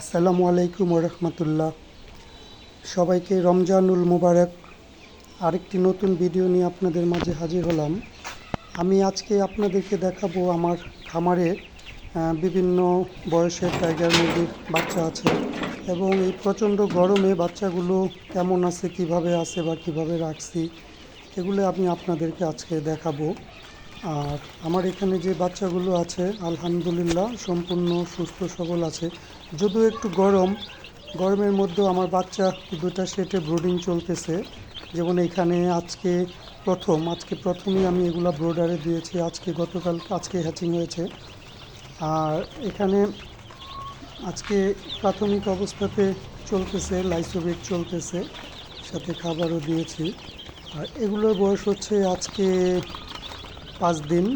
আসসালামু আলাইকুম রহমতুল্লাহ। সবাইকে রমজানুল মুবারক আরেকটি নতুন ভিডিও নিয়ে আপনাদের মাঝে হাজির হলাম। আমি আজকে আপনাদেরকে দেখাবো আমার খামারে বিভিন্ন বয়সের টাইগার মুরগির বাচ্চা আছে এবং এই প্রচণ্ড গরমে বাচ্চাগুলো কেমন আছে, কীভাবে আছে বা কীভাবে রাখছি, এগুলো আমি আপনাদেরকে আজকে দেখাবো। আর আমার এখানে যে বাচ্চাগুলো আছে, আলহামদুলিল্লাহ সম্পূর্ণ সুস্থ সবল আছে। যদিও একটু গরম, গরমের মধ্যেও আমার বাচ্চা দুটা সেটে ব্রুডিং চলতেছে। যেমন এখানে আজকে প্রথম, আজকে প্রথমেই আমি এগুলো ব্রোডারে দিয়েছি, আজকে গতকাল, আজকে হ্যাচিং হয়েছে। আর এখানে আজকে প্রাথমিক অবস্থাতে চলতেছে, লাইসোবেট চলতেছে, সাথে খাবারও দিয়েছি। আর এগুলোর বয়স হচ্ছে আজকে পাঁচ দিন।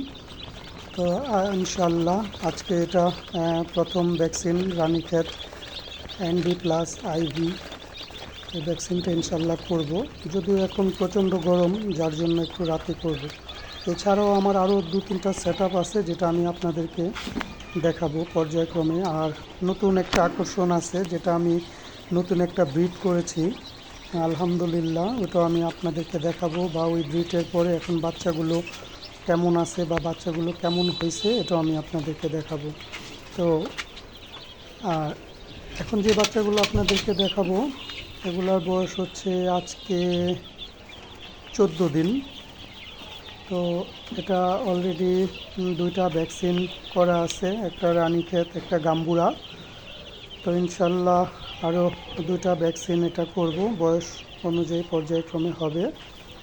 তো ইনশাল্লাহ আজকে এটা প্রথম vaccine Ranikhet ND plus IV এই ভ্যাকসিনটা ইনশাল্লাহ করব। যদিও এখন প্রচণ্ড গরম, যার জন্য একটু রাতে করব। এছাড়াও আমার আরও দু তিনটা সেট আছে, যেটা আমি আপনাদেরকে দেখাবো পর্যায়ক্রমে। আর নতুন একটা আকর্ষণ আছে, যেটা আমি নতুন একটা ব্রিড করেছি। আলহামদুলিল্লাহ, ওটা আমি আপনাদেরকে দেখাবো। বা ওই ব্রিডের পরে এখন বাচ্চাগুলো কেমন আছে বা বাচ্চাগুলো কেমন হয়েছে, এটাও আমি আপনাদেরকে দেখাবো। তো, আর এখন যে বাচ্চাগুলো আপনাদেরকে দেখাবো, এগুলোর বয়স হচ্ছে আজকে চোদ্দ দিন। তো এটা অলরেডি দুইটা ভ্যাকসিন করা আছে, একটা রানীক্ষেত, একটা গাম্বুরা। তো ইনশাল্লাহ আরও দুইটা ভ্যাকসিন এটা করব, বয়স অনুযায়ী পর্যায়ক্রমে হবে।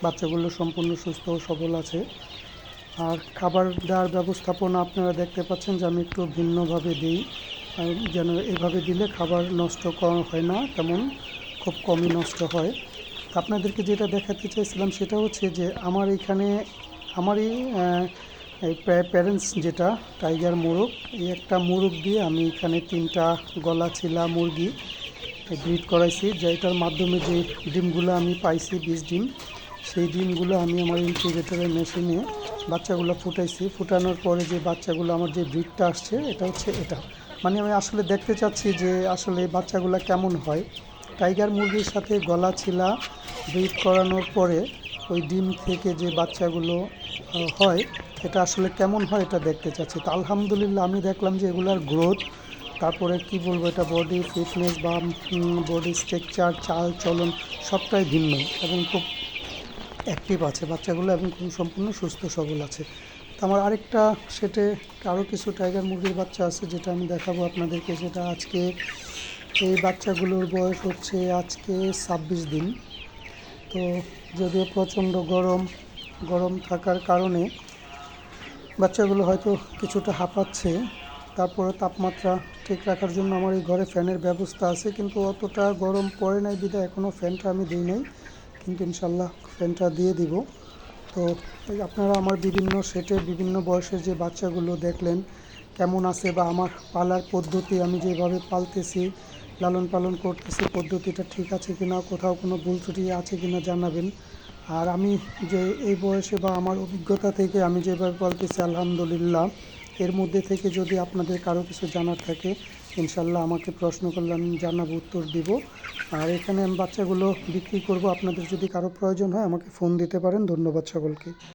বাচ্চাগুলো সম্পূর্ণ সুস্থ ও সবল আছে। আর খাবার দেওয়ার ব্যবস্থাপনা আপনারা দেখতে পাচ্ছেন যে আমি একটু ভিন্নভাবে দিই। যেন এভাবে দিলে খাবার নষ্ট হয় না, তেমন খুব কমই নষ্ট হয়। আপনাদেরকে যেটা দেখাতে চাইছিলাম সেটা হচ্ছে যে আমার এখানে, আমারই প্যারেন্টস যেটা টাইগার মোরগ, এই একটা মোরগ দিয়ে আমি এখানে তিনটা গলা ছিলা মুরগি ব্রিড করাইছি। যেটার মাধ্যমে যে ডিমগুলো আমি পাইছি বীজ ডিম সেই ডিমগুলো আমি আমার ইনকিউবেটরের মেশিনে বাচ্চাগুলো ফুটাইছি। ফুটানোর পরে যে বাচ্চাগুলো আমার যে ব্রিডটা আসছে, এটা হচ্ছে এটা। মানে আমি আসলে দেখতে চাচ্ছি যে আসলে বাচ্চাগুলো কেমন হয়। টাইগার মুরগির সাথে গলা ছিলা ব্রিড করানোর পরে ওই ডিম থেকে যে বাচ্চাগুলো হয় এটা আসলে কেমন হয় এটা দেখতে চাচ্ছি। তো আলহামদুলিল্লাহ আমি দেখলাম যে এগুলার গ্রোথ, তারপরে কি বলব এটা বডি ফিটনেস বা বডি স্ট্রাকচার, চাল চলন সবটাই ভিন্ন এবং খুব অ্যাক্টিভ আছে, বাচ্চাগুলো এবং সম্পূর্ণ সুস্থ, সবল আছে। তো আমার আরেকটা সেটে আরও কিছু টাইগার মুরগির বাচ্চা আছে, যেটা আমি দেখাবো আপনাদেরকে, সেটা আজকে এই বাচ্চাগুলোর বয়স হচ্ছে আজকে ছাব্বিশ দিন। তো যদিও প্রচণ্ড গরম গরম থাকার কারণে বাচ্চাগুলো হয়তো কিছুটা হাঁপাচ্ছে তারপরে তাপমাত্রা ঠিক রাখার জন্য আমার এই ঘরে ফ্যানের ব্যবস্থা আছে, কিন্তু অতটা গরম পড়ে নাই বিধায় এখনও ফ্যানটা আমি দিই নাই। কিন্তু ইনশাল্লাহ ফ্যানটা দিয়ে দিব। তো আপনারা আমার বিভিন্ন সেটের বিভিন্ন বয়সের যে বাচ্চাগুলো দেখলেন, কেমন আছে বা আমার পালার পদ্ধতি, আমি যেভাবে পালতেছি লালন পালন করতেছি, পদ্ধতিটা ঠিক আছে কিনা, কোথাও কোনো ভুল ত্রুটি আছে কিনা জানাবেন। আর আমি যে এই বয়সে বা আমার অভিজ্ঞতা থেকে আমি যেভাবে পালতেছি, আলহামদুলিল্লাহ, এর মধ্যে থেকে যদি আপনাদের কারও কিছু জানার থাকে ইনশাল্লাহ আমাকে প্রশ্ন করলে আমি জানাব, উত্তর দিব। আর এখানে আমি বাচ্চাগুলো বিক্রি করব। আপনাদের যদি কারও প্রয়োজন হয় আমাকে ফোন দিতে পারেন। ধন্যবাদ সকলকে।